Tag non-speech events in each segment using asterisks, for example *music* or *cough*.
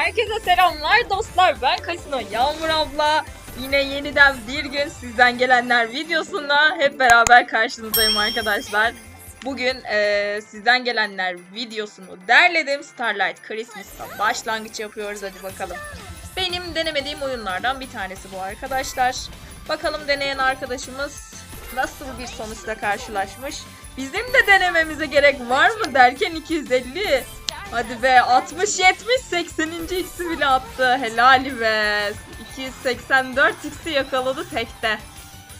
Herkese selamlar dostlar. Ben Kasino Yağmur abla. Yine yeniden bir gün sizden gelenler videosunda hep beraber karşınızdayım arkadaşlar. Bugün eee, sizden gelenler videosunu derledim. Starlight Christmas'ta başlangıç yapıyoruz hadi bakalım. Benim denemediğim oyunlardan bir tanesi bu arkadaşlar. Bakalım deneyen arkadaşımız nasıl bir sonuçla karşılaşmış. Bizim de denememize gerek var mı derken 250. Hadi be 60 70 80. x'i bile attı. Helal be. 284 x'i yakaladı tekte.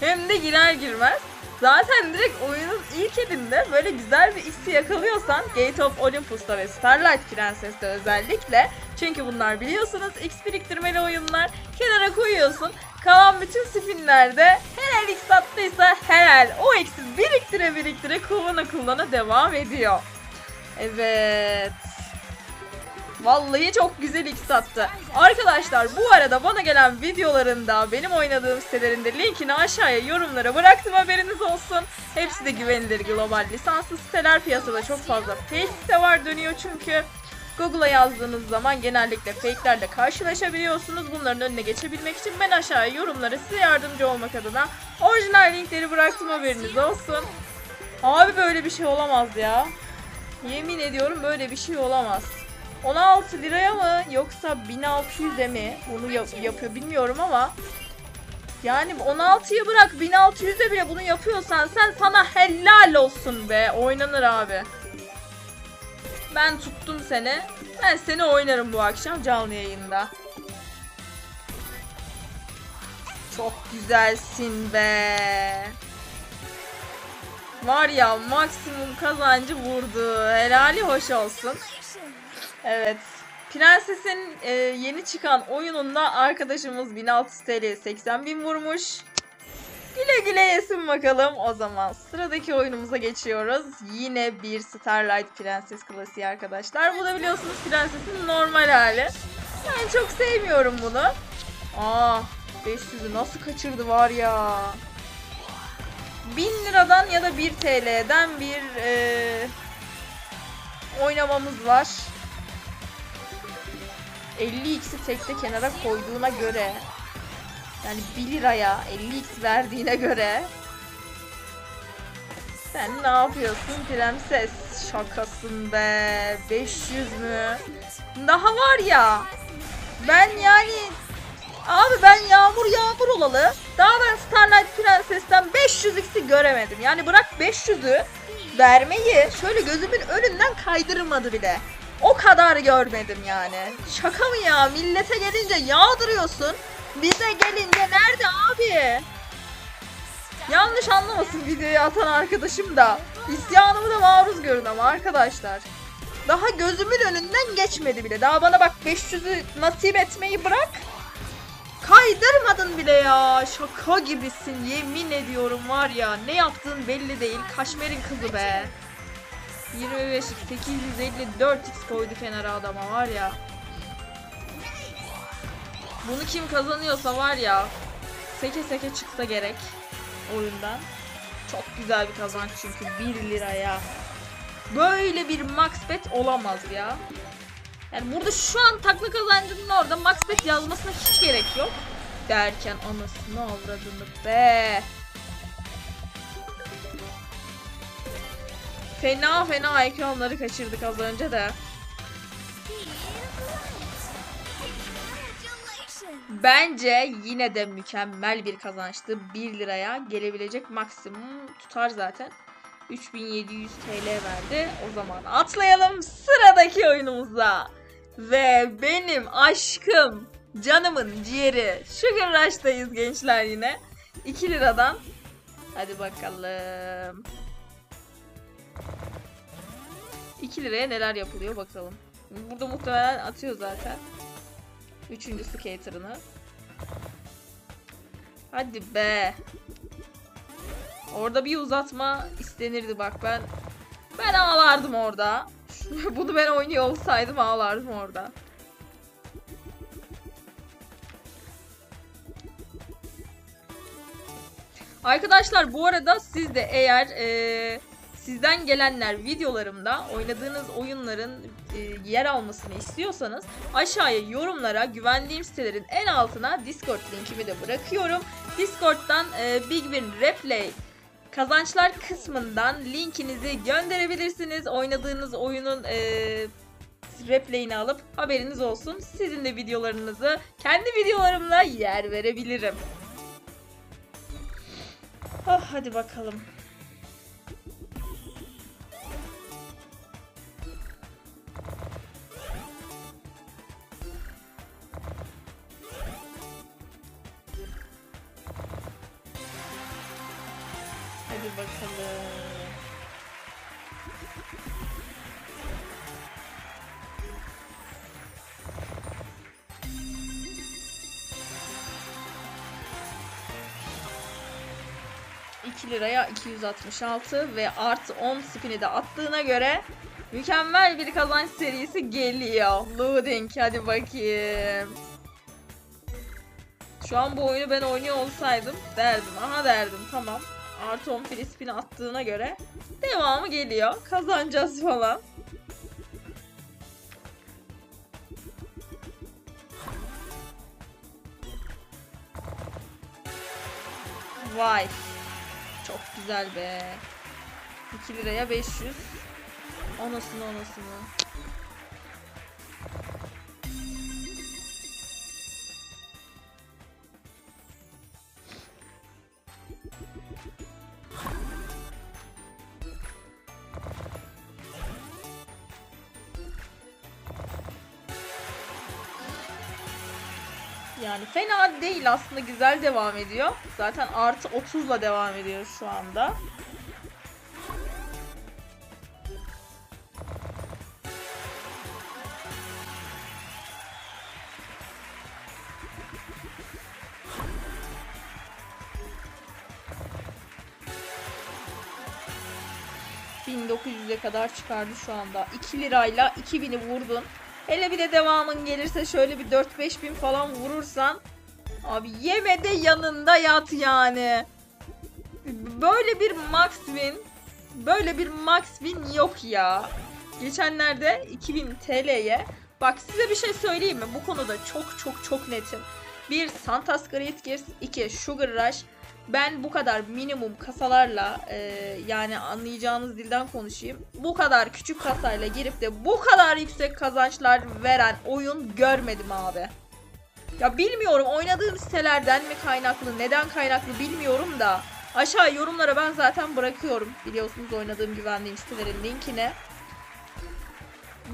Hem de girer girmez. Zaten direkt oyunun ilk elinde böyle güzel bir x'i yakalıyorsan Gate of Olympus'ta ve Starlight Princess'te özellikle çünkü bunlar biliyorsunuz x biriktirmeli oyunlar kenara koyuyorsun. Kalan bütün spinlerde her el x attıysa her o x'i biriktire biriktire kullana kullana devam ediyor. Evet. Vallahi çok güzel X attı. Arkadaşlar bu arada bana gelen videolarında benim oynadığım sitelerinde linkini aşağıya yorumlara bıraktım haberiniz olsun. Hepsi de güvenilir global lisanslı siteler. Piyasada çok fazla fake site var dönüyor çünkü. Google'a yazdığınız zaman genellikle fake'lerle karşılaşabiliyorsunuz. Bunların önüne geçebilmek için ben aşağıya yorumlara size yardımcı olmak adına orijinal linkleri bıraktım haberiniz olsun. Abi böyle bir şey olamaz ya. Yemin ediyorum böyle bir şey olamaz. 16 liraya mı yoksa 1600'e mi bunu yap- yapıyor bilmiyorum ama yani 16'yı bırak 1600'e bile bunu yapıyorsan sen sana helal olsun be oynanır abi. Ben tuttum seni. Ben seni oynarım bu akşam canlı yayında. Çok güzelsin be. Var ya maksimum kazancı vurdu. Helali hoş olsun. Evet. Prenses'in e, yeni çıkan oyununda arkadaşımız 1600 TL 80 bin vurmuş. Güle güle yesin bakalım. O zaman sıradaki oyunumuza geçiyoruz. Yine bir Starlight Prenses klasiği arkadaşlar. Bu da biliyorsunuz Prenses'in normal hali. Ben çok sevmiyorum bunu. Aa, 500'ü nasıl kaçırdı var ya. 1000 liradan ya da 1 TL'den bir e, oynamamız var. 50x'i tekte kenara koyduğuna göre yani 1 liraya 50x verdiğine göre sen ne yapıyorsun prenses? Şakasın be. 500 mü? Daha var ya. Ben yani Abi ben yağmur yağmur olalı. Daha ben Starlight Prenses'ten 500x'i göremedim. Yani bırak 500'ü vermeyi şöyle gözümün önünden kaydırmadı bile. O kadar görmedim yani. Şaka mı ya? Millete gelince yağdırıyorsun. Bize gelince nerede abi? Yanlış anlamasın videoyu atan arkadaşım da. İsyanımı da maruz görün ama arkadaşlar. Daha gözümün önünden geçmedi bile. Daha bana bak 500'ü nasip etmeyi bırak. Kaydırmadın bile ya. Şaka gibisin. Yemin ediyorum var ya. Ne yaptığın belli değil. Kaşmer'in kızı be. 25 854 x koydu kenara adama var ya. Bunu kim kazanıyorsa var ya. Seke seke çıksa gerek oyundan. Çok güzel bir kazanç çünkü 1 liraya. Böyle bir max bet olamaz ya. Yani burada şu an takla kazancının orada max bet yazmasına hiç gerek yok. Derken anasını avradını be. Fena fena ekranları kaçırdık az önce de. Bence yine de mükemmel bir kazançtı. 1 liraya gelebilecek maksimum tutar zaten. 3700 TL verdi. O zaman atlayalım sıradaki oyunumuza. Ve benim aşkım, canımın ciğeri Sugar Rush'tayız gençler yine. 2 liradan. Hadi bakalım. 2 liraya neler yapılıyor bakalım. Burada muhtemelen atıyor zaten. Üçüncü skater'ını. Hadi be. Orada bir uzatma istenirdi bak ben. Ben ağlardım orada. *laughs* Bunu ben oynuyor olsaydım ağlardım orada. Arkadaşlar bu arada siz de eğer eee sizden gelenler videolarımda oynadığınız oyunların e, yer almasını istiyorsanız aşağıya yorumlara güvendiğim sitelerin en altına Discord linkimi de bırakıyorum. Discord'dan e, Big Win Replay kazançlar kısmından linkinizi gönderebilirsiniz. Oynadığınız oyunun e, replay'ini alıp haberiniz olsun. Sizin de videolarınızı kendi videolarımla yer verebilirim. Oh, hadi bakalım. Bakalım. ...2 liraya 266 ve artı 10 spini de attığına göre... ...mükemmel bir kazanç serisi geliyor. Loading hadi bakayım. Şu an bu oyunu ben oynuyor olsaydım derdim. Aha derdim tamam. Artı 10 free spin attığına göre devamı geliyor. Kazanacağız falan. Vay. Çok güzel be. 2 liraya 500. Anasını anasını. Yani fena değil aslında güzel devam ediyor. Zaten artı 30'la devam ediyor şu anda. ...1900'e kadar çıkardı şu anda. 2 lirayla 2000'i vurdun. Hele bir de devamın gelirse şöyle bir 4-5 bin falan vurursan... Abi yeme de yanında yat yani. Böyle bir max win... Böyle bir max win yok ya. Geçenlerde 2000 TL'ye... Bak size bir şey söyleyeyim mi? Bu konuda çok çok çok netim. Bir Santas Great Gears, 2 Sugar Rush, ben bu kadar minimum kasalarla e, yani anlayacağınız dilden konuşayım. Bu kadar küçük kasayla girip de bu kadar yüksek kazançlar veren oyun görmedim abi. Ya bilmiyorum oynadığım sitelerden mi kaynaklı, neden kaynaklı bilmiyorum da aşağı yorumlara ben zaten bırakıyorum. Biliyorsunuz oynadığım güvendiğim sitelerin linkini.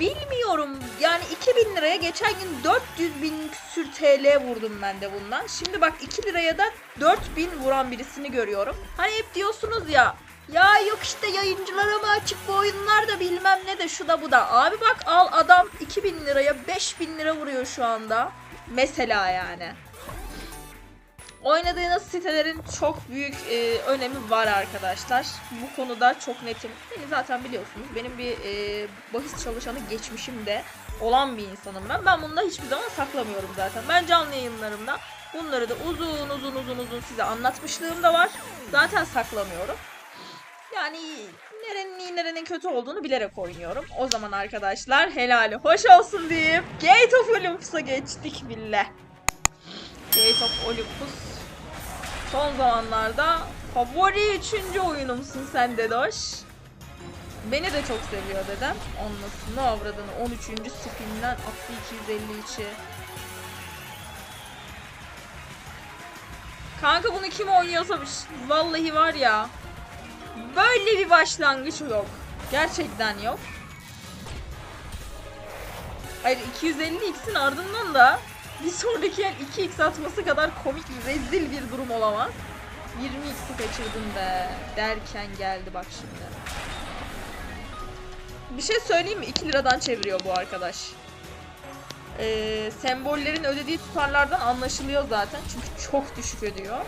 Bilmiyorum yani 2000 liraya geçen gün 400 bin küsür TL vurdum ben de bundan. Şimdi bak 2 liraya da 4000 vuran birisini görüyorum. Hani hep diyorsunuz ya ya yok işte yayıncılara mı açık bu oyunlar da bilmem ne de şu da bu da. Abi bak al adam 2000 liraya 5000 lira vuruyor şu anda. Mesela yani. Oynadığınız sitelerin çok büyük e, önemi var arkadaşlar. Bu konuda çok netim. Beni zaten biliyorsunuz. Benim bir e, bahis çalışanı geçmişimde olan bir insanım ben. Ben bunu da hiçbir zaman saklamıyorum zaten. Ben canlı yayınlarımda bunları da uzun uzun uzun uzun size anlatmışlığım da var. Zaten saklamıyorum. Yani nerenin iyi nerenin kötü olduğunu bilerek oynuyorum. O zaman arkadaşlar helali hoş olsun deyip Gate of Olympus'a geçtik bile. Gate of Olympus son zamanlarda favori üçüncü oyunumsun sen Dedoş. Beni de çok seviyor dedem. Anlasını avradını 13. spinden attı 253'i. Kanka bunu kim oynuyorsa vallahi var ya böyle bir başlangıç yok. Gerçekten yok. Hayır 250x'in ardından da bir sonraki el 2x atması kadar komik rezil bir durum olamaz. 20x'i kaçırdım be derken geldi bak şimdi. Bir şey söyleyeyim mi? 2 liradan çeviriyor bu arkadaş. Ee, sembollerin ödediği tutarlardan anlaşılıyor zaten. Çünkü çok düşük ödüyor.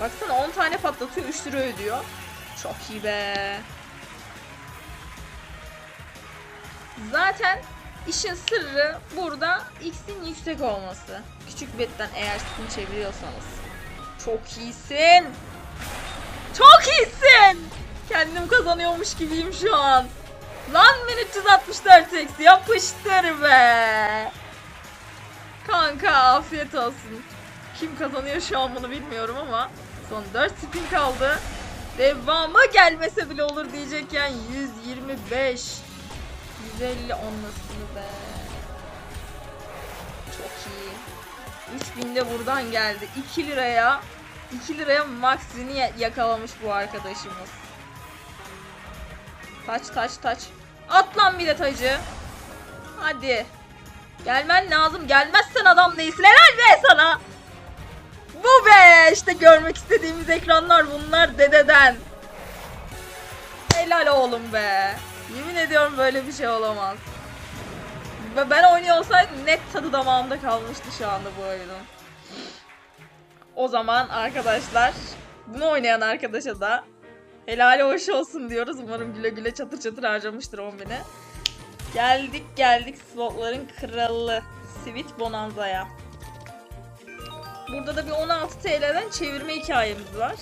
Baksana 10 tane patlatıyor 3 lira ödüyor. Çok iyi be. Zaten işin sırrı burada x'in yüksek olması. Küçük betten eğer spin çeviriyorsanız. Çok iyisin. Çok iyisin. Kendim kazanıyormuş gibiyim şu an. Lan 1364 eksi yapıştır be. Kanka afiyet olsun. Kim kazanıyor şu an bunu bilmiyorum ama son 4 spin kaldı. Devamı gelmese bile olur diyecekken 125 150 onlasını be. Çok iyi. 3000 de buradan geldi. 2 liraya 2 liraya maxini ya- yakalamış bu arkadaşımız. Taç taç taç. At lan bir de tacı. Hadi. Gelmen lazım. Gelmezsen adam değilsin. Helal be sana. Bu be. İşte görmek istediğimiz ekranlar bunlar dededen. Helal oğlum be. Yemin ediyorum böyle bir şey olamaz. Ben oynuyor olsaydım net tadı damağımda kalmıştı şu anda bu oyunun. O zaman arkadaşlar bunu oynayan arkadaşa da helali hoş olsun diyoruz. Umarım güle güle çatır çatır harcamıştır 10 bini. Geldik geldik slotların kralı Sweet Bonanza'ya. Burada da bir 16 TL'den çevirme hikayemiz var.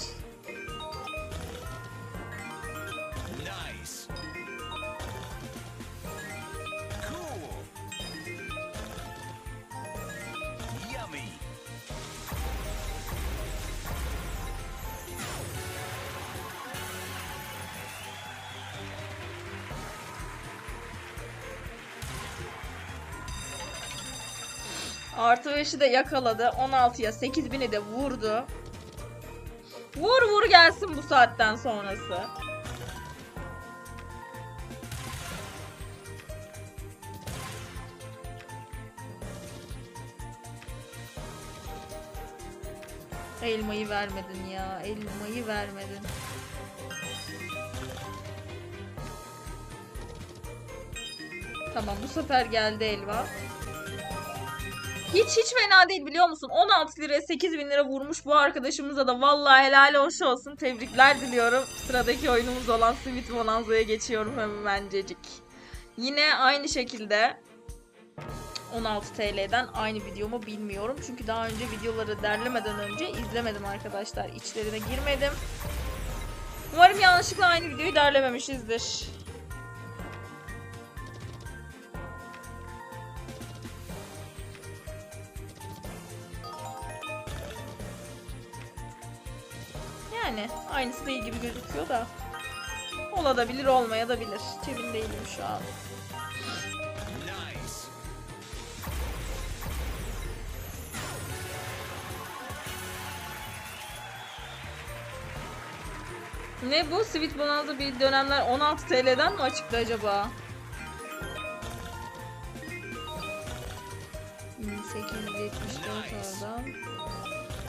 Artı 5'i de yakaladı. 16'ya 8000'i de vurdu. Vur vur gelsin bu saatten sonrası. Elmayı vermedin ya. Elmayı vermedin. Tamam bu sefer geldi elva. Hiç hiç fena değil biliyor musun? 16 liraya 8 bin lira vurmuş bu arkadaşımıza da vallahi helal hoş olsun. Tebrikler diliyorum. Sıradaki oyunumuz olan Sweet Bonanza'ya geçiyorum hemencecik. Yine aynı şekilde 16 TL'den aynı videomu bilmiyorum. Çünkü daha önce videoları derlemeden önce izlemedim arkadaşlar. İçlerine girmedim. Umarım yanlışlıkla aynı videoyu derlememişizdir. Değil gibi gözüküyor da. Olabilir olmaya da bilir. Cebim değilim şu an. Ne bu? Sweet Bonanza bir dönemler 16 TL'den mi açıktı acaba? 1874 oradan.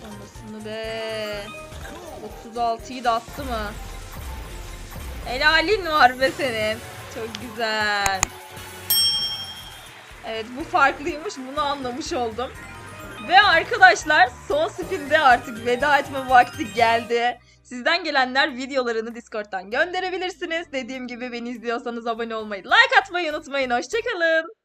Sonrasını be. 36'yı da attı mı? Helalin var be senin. Çok güzel. Evet bu farklıymış bunu anlamış oldum. Ve arkadaşlar son spinde artık veda etme vakti geldi. Sizden gelenler videolarını Discord'dan gönderebilirsiniz. Dediğim gibi beni izliyorsanız abone olmayı, like atmayı unutmayın. Hoşçakalın.